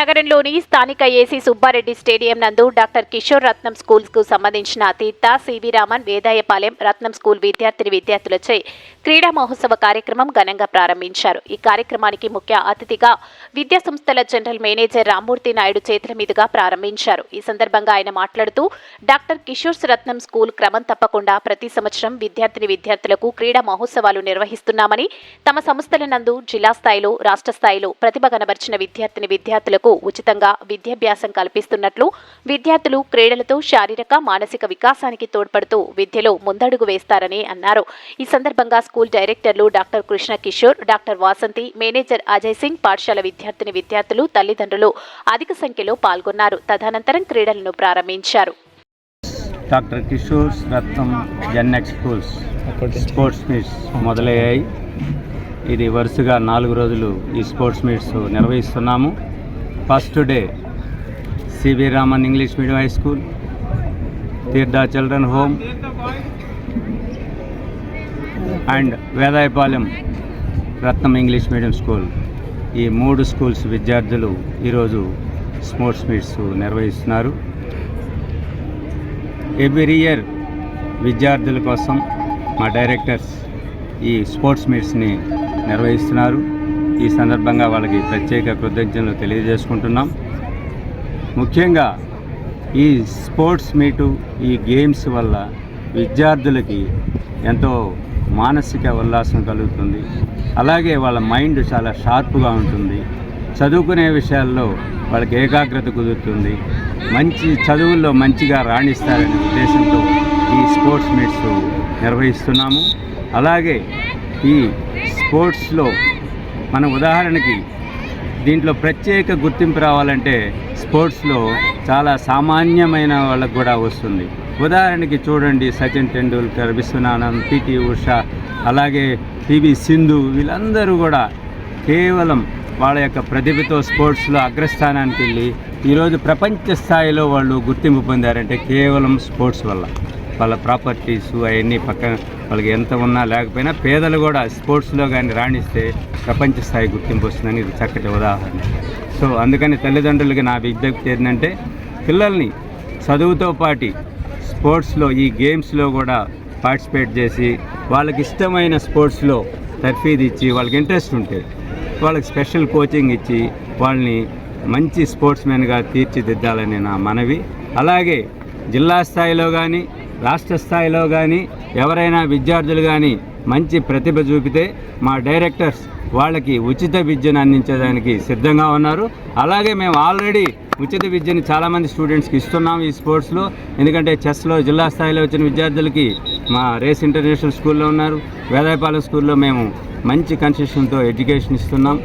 నగరంలోని స్థానిక AC Subbareddy stadium నందు డాక్టర్ కిషోర్ రత్నం స్కూల్స్కు సంబంధించిన తీర్థ సివి రామన్ వేదాయపాలెం రత్నం స్కూల్ విద్యార్థిని విద్యార్థులచే క్రీడా మహోత్సవ కార్యక్రమం ఘనంగా ప్రారంభించారు. ఈ కార్యక్రమానికి ముఖ్య అతిథిగా విద్యా సంస్థల జనరల్ మేనేజర్ రామ్మూర్తి నాయుడు చేతుల మీదుగా ప్రారంభించారు. ఈ సందర్భంగా ఆయన మాట్లాడుతూ డాక్టర్ కిషోర్ రత్నం స్కూల్ క్రమం తప్పకుండా ప్రతి సంవత్సరం విద్యార్థిని విద్యార్థులకు క్రీడా మహోత్సవాలు నిర్వహిస్తున్నామని తమ సంస్థల నందు జిల్లా స్థాయిలో రాష్ట్ర స్థాయిలో ప్రతిభ కనబర్చిన విద్యార్థిని విద్యార్థులకు ఉచితంగా విద్యాభ్యాసం కల్పిస్తున్నట్లు విద్యార్థులు క్రీడలతో శారీరక మానసిక వికాసానికి తోడ్పడుతూ విద్యలో ముందడుగు వేస్తారని అన్నారు. ఈ సందర్భంగా స్కూల్ డైరెక్టర్లు doctor Krishna Kishore doctor Vasanthi manager Ajay Singh పాఠశాల విద్యార్థిని విద్యార్థులు తల్లిదండ్రులు అధిక సంఖ్యలో పాల్గొన్నారు. తదనంతరం క్రీడలను ప్రారంభించారు. Doctor Kishore's Ratnam GenX schools sports meets మొదలయ్యాయి. ఇది వరుసగా నాలుగు రోజులు ఈ స్పోర్ట్స్ మీట్స్ నిర్వహిస్తున్నాము. First day CV Raman English medium high school Theertha children home and Vedayapalem Ratnam English medium school. ఈ మూడు స్కూల్స్ విద్యార్థులు ఈరోజు స్పోర్ట్స్ మీట్స్ నిర్వహిస్తున్నారు. ఎవ్రీ ఇయర్ విద్యార్థుల కోసం మా డైరెక్టర్స్ ఈ స్పోర్ట్స్ మీట్స్ని నిర్వహిస్తున్నారు. ఈ సందర్భంగా వాళ్ళకి ప్రత్యేక కృతజ్ఞతలు తెలియజేసుకుంటున్నాం. ముఖ్యంగా ఈ స్పోర్ట్స్ మీటు ఈ గేమ్స్ వల్ల విద్యార్థులకి ఎంతో మానసిక ఉల్లాసం కలుగుతుంది. అలాగే వాళ్ళ మైండ్ చాలా షార్ప్గా ఉంటుంది. చదువుకునే విషయాల్లో వాళ్ళకి ఏకాగ్రత కుదురుతుంది. మంచి చదువుల్లో మంచిగా రాణిస్తారనే ఉద్దేశంతో ఈ స్పోర్ట్స్ మీట్స్ నిర్వహిస్తున్నాము. అలాగే ఈ స్పోర్ట్స్లో మన ఉదాహరణకి దీంట్లో ప్రత్యేక గుర్తింపు రావాలంటే స్పోర్ట్స్లో చాలా సామాన్యమైన వాళ్ళకు కూడా వస్తుంది. ఉదాహరణకి చూడండి సచిన్ టెండూల్కర్ విశ్వనాథన్ పిటి ఉషా అలాగే పివి సింధు వీళ్ళందరూ కూడా కేవలం వాళ్ళ యొక్క ప్రతిభతో స్పోర్ట్స్లో అగ్రస్థానానికి వెళ్ళి ఈరోజు ప్రపంచ స్థాయిలో వాళ్ళు గుర్తింపు పొందారంటే కేవలం స్పోర్ట్స్ వల్ల. వాళ్ళ ప్రాపర్టీస్ అవన్నీ పక్కన వాళ్ళకి ఎంత ఉన్నా లేకపోయినా పేదలు కూడా స్పోర్ట్స్లో కానీ రాణిస్తే ప్రపంచ స్థాయి గుర్తింపు వస్తుందని ఇది చక్కటి ఉదాహరణ. సో అందుకని తల్లిదండ్రులకి నా విజ్ఞప్తి ఏంటంటే పిల్లల్ని చదువుతో పాటి స్పోర్ట్స్లో ఈ గేమ్స్లో కూడా పార్టిసిపేట్ చేసి వాళ్ళకి ఇష్టమైన స్పోర్ట్స్లో తర్ఫీదు ఇచ్చి వాళ్ళకి ఇంట్రెస్ట్ ఉంటే వాళ్ళకి స్పెషల్ కోచింగ్ ఇచ్చి వాళ్ళని మంచి స్పోర్ట్స్ మెన్గా తీర్చిదిద్దాలని నా మనవి. అలాగే జిల్లా స్థాయిలో కానీ రాష్ట్ర స్థాయిలో కానీ ఎవరైనా విద్యార్థులు కానీ మంచి ప్రతిభ చూపితే మా డైరెక్టర్స్ వాళ్ళకి ఉచిత విద్యను అందించడానికి సిద్ధంగా ఉన్నారు. అలాగే మేము ఆల్రెడీ ఉచిత విద్యని చాలామంది స్టూడెంట్స్కి ఇస్తున్నాం ఈ స్పోర్ట్స్లో. ఎందుకంటే చెస్లో జిల్లా స్థాయిలో వచ్చిన విద్యార్థులకి మా రేస్ ఇంటర్నేషనల్ స్కూల్లో ఉన్నారు. వేదాయపాలెం స్కూల్లో మేము మంచి కన్సెషన్తో ఎడ్యుకేషన్ ఇస్తున్నాం.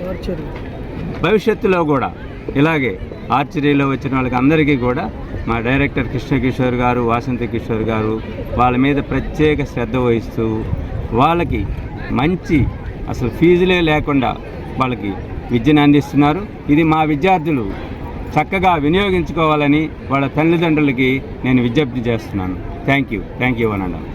భవిష్యత్తులో కూడా ఇలాగే ఆర్చరీలో వచ్చిన వాళ్ళకి అందరికీ కూడా మా డైరెక్టర్ కృష్ణ కిషోర్ గారు వాసంతి కిషోర్ గారు వాళ్ళ మీద ప్రత్యేక శ్రద్ధ వహిస్తూ వాళ్ళకి మంచి అసలు ఫీజులే లేకుండా వాళ్ళకి విద్యను అందిస్తున్నారు. ఇది మా విద్యార్థులు చక్కగా వినియోగించుకోవాలని వాళ్ళ తల్లిదండ్రులకి నేను విజ్ఞప్తి చేస్తున్నాను. థ్యాంక్ యూ థ్యాంక్ యూ అనండి